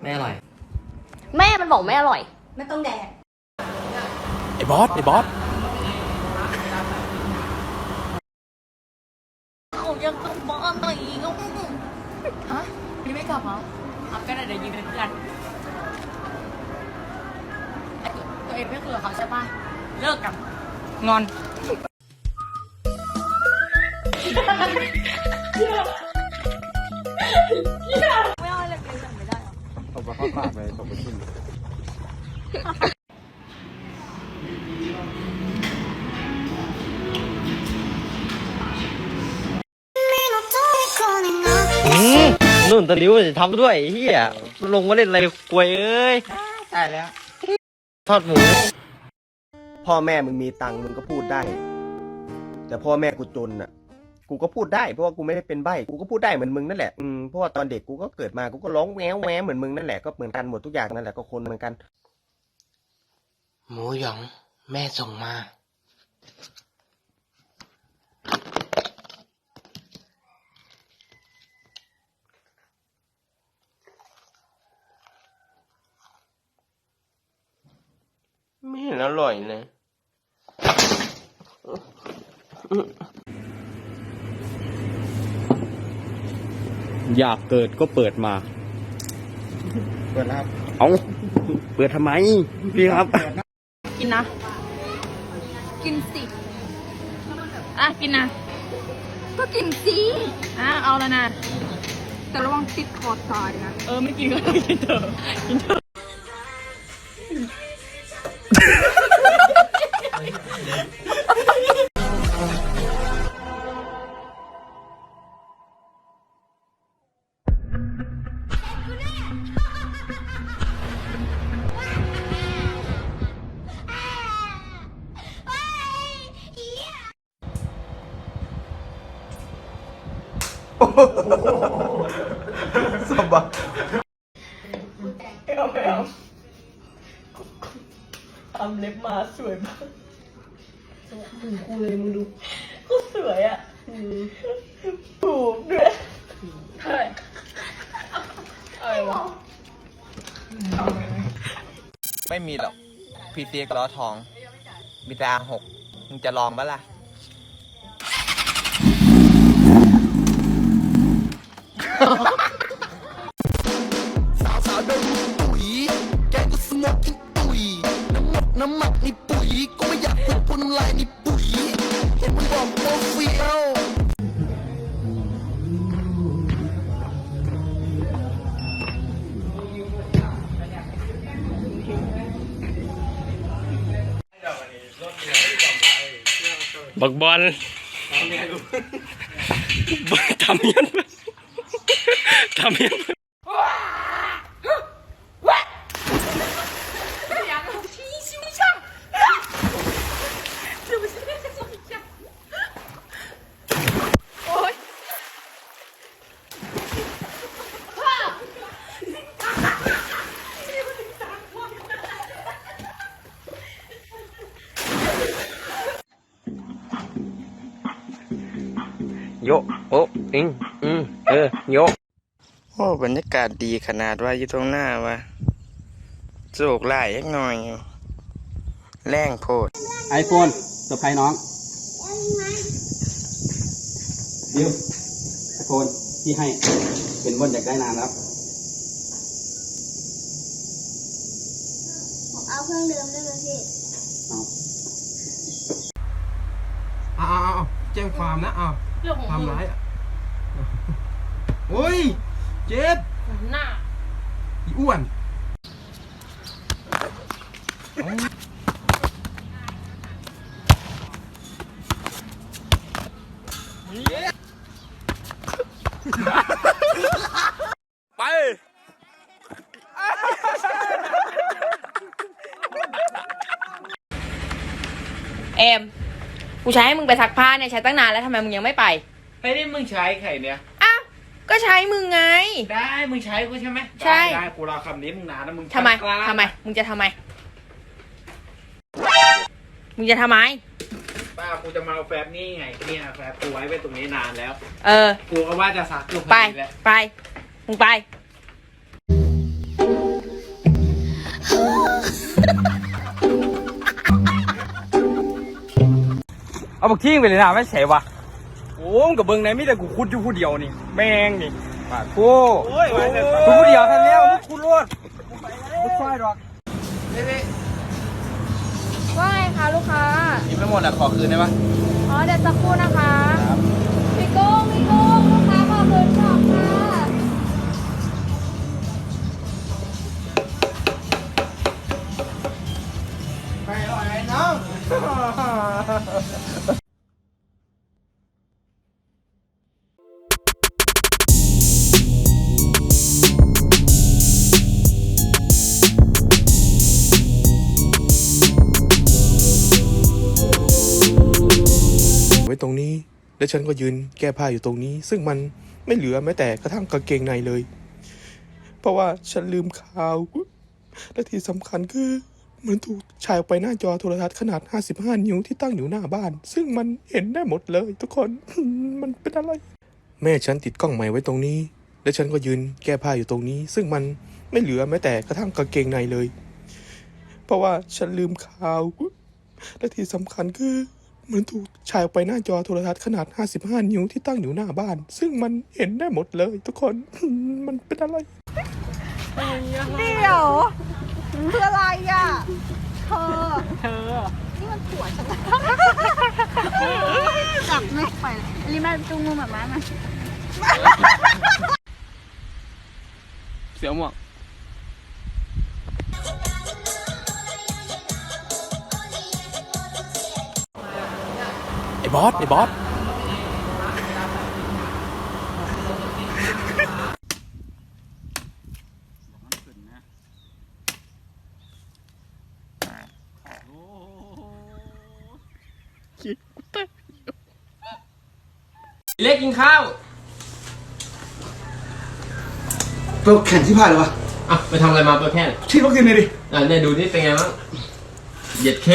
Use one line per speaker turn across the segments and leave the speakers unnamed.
ไม่อร่อย
แม่มันบอกไม่อร่อย
ไม่ต้องแดก
ไอ้บอสไอ้บอส
เขายังกลับบ้านหน่อยก็ฮะยังไม่กลับเหรอเอาก็ได้เดี๋ยวยืนเป็นเพื่อนไอ้ตัวเองไม่คุยกับเขาใช่ปะเลิกกันงอนไม่เเอา
ไปเข้าปากเลยตกไปขึ้น
อืมนุ่นตะลิ้วจะทำด้วยไอ้เฮียลงมาเล่นอะไรกวยเอ้ยตายแล้ว ทอดหมู
พ่อแม่มึงมีตังค์มึงก็พูดได้ แต่พ่อแม่กูจนอะ กูก็พูดได้เพราะว่ากูไม่ได้เป็นใบ้กูก็พูดได้เหมือนมึงนั่นแหละอืมเพราะว่าตอนเด็กกูก็เกิดมากูก็ร้องแววแววเหมือนมึงนั่นแหละก็เหมือนกันหมดทุกอย่างนั่นแหละก็คนเหมือนกัน
หมูหยอง แม่ส่งมา ไม่เห็นอร่อยเลย
อยากเกิดก็เปิดมา
เปิดแล้ว
เอาเปิดทำไม พี่ครับ
กินนะ กินสิอะกินนะ ก็กินสิอะเอาแล้วนะ แต่ระวังติดคอตายนะ เออไม่กินก็ได้กินเถอะกินเถอะ
สบาย
ทำเล็บมาสวยมากมึงกูเลยมึงดูก็สวยอะถูกด้วยใช่อะไรวะ
ไม่มีหรอก พีซีกล้อทอง มีแต่อาหก มึงจะลองปะล่ะ
สาวสาวดินปุ๋ยแกก็สมกินปุ๋ยน้ำหมกน้ำหมักนี่ปุ๋ยก็ไม่อยากพูดพูดน้ำลายนี่ปุ๋ยเห็นมันบอกโอเฟียว
บักบอล ทำยัน ทำยัน
โยโอ้อิงอืมเออโย โอ้ บรรยากาศดีขนาดว่าอยู่ตรงหน้าว่าโจกไล่ยักหน่อย แรงโพด
ไอโฟนเซอร์ไพรส์น้องดิวไอโฟนที่ให้เป็นวันอยากได้นานแล้ว
เอาเครื่องเดิมได้ไหมพี่
เอาเอาเอาแจ้งความนะเอา
เรื่องของมึง
ทำร้ายอะโอ้ย เจ็บ
หน้า
อีอ้วนไป
เอมกูใช้ให้มึงไปซักผ้าเนี่ยใช้ตั้งนานแล้วทำไมมึงยังไม่ไป
ไม่ได้มึงใช้ไข่เนี่ย
อ้าวก็ ใช้มึงไง
ได้ มึงใช้กูใช่ไหม
ใช่
ได้กูรอคำนี้มึงนานแล้วมึง
ทำไมทำไม มึงจะทำไม มึงจะทำไม
ป้ากูจะมาเอาแฟบนี่ไงเนี่ยแฟบกูไว้ไว้ตรงนี้นานแล้ว
เออ
กูก็ว่าจะซักกูพ
ไป
อล้
ไป มึงไป
เอาบักทิ้งไปเลยนะไม่ใช่วะ อ้มกับเบิ้งไหนมีแต่กูคุดอยู่ผู้เดียวนี่ แม่งนี่ปาดโก้กูผู้เดียวทันแล้วกูรอดกูช่วยหรอก
ว่าไงคะลูกค้า
กินไม่หมดอะขอคืนได้ปะ
อ๋อเดี๋ยวสักครู่นะคะ พี่กุ้งพี่กุ้งลูกค้าขอคืนของค่ะ
ไว้ และฉันก็ยืนแก้ผ้าอยู่ตรงนี้ ซึ่งมันไม่เหลือแม้แต่กระทั่งกางเกงในเลย เพราะว่าฉันลืมข่าว และที่สำคัญคือมันถูกฉายออกไปหน้าจอโทรทัศน์ขนาด 55 นิ้วที่ตั้งอยู่หน้าบ้าน ซึ่งมันเห็นได้หมดเลย ทุกคน มันเป็นอะไร แม่ฉันติดกล้องใหม่ไว้ตรงนี้ และฉันก็ยืนแก้ผ้าอยู่ตรงนี้ ซึ่งมันไม่เหลือแม้แต่กระทั่งกางเกงในเลย เพราะว่าฉันลืมข่าว และที่สำคัญคือ มันถูกฉายออกไปหน้าจอโทรทัศน์ขนาด 55 นิ้วที่ตั้งอยู่หน้าบ้าน ซึ่งมันเห็นได้หมดเลยทุกคน มันเป็นอะไร
เดี๋ยวคืออะไรอะ เธอ เธอ นี่มันผัวฉันจับแม่ไปรีแม่จูงมือแบบนั้นมา
เสียวหมวก
บอสไอ้บอส
เล็กกินข้าว
ไปแข่งที่พลาดเลยวะ
อะไปทำอะไรมาเปิดแค่
ที่วัคซีนเลยดิ
อะเนี่ยดูนี่เป็นไงบ้างเหยียดเค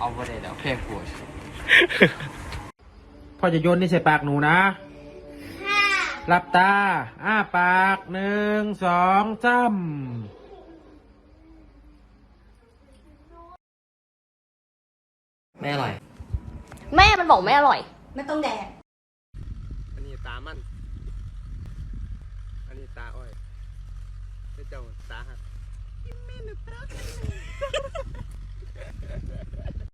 เอาไปเลยเดี๋ยวแค่ปวด
พ่อจะโยนนี่ใส่ปากหนูนะหลับตา อ้าปากหนึ่งสองสามไม่อร่อย
แม่มันบอกไม่อร่อย ไม่ต้องแดก
อันนี้ตามัน อันนี้ตาอ้อยเจ้าตาหัก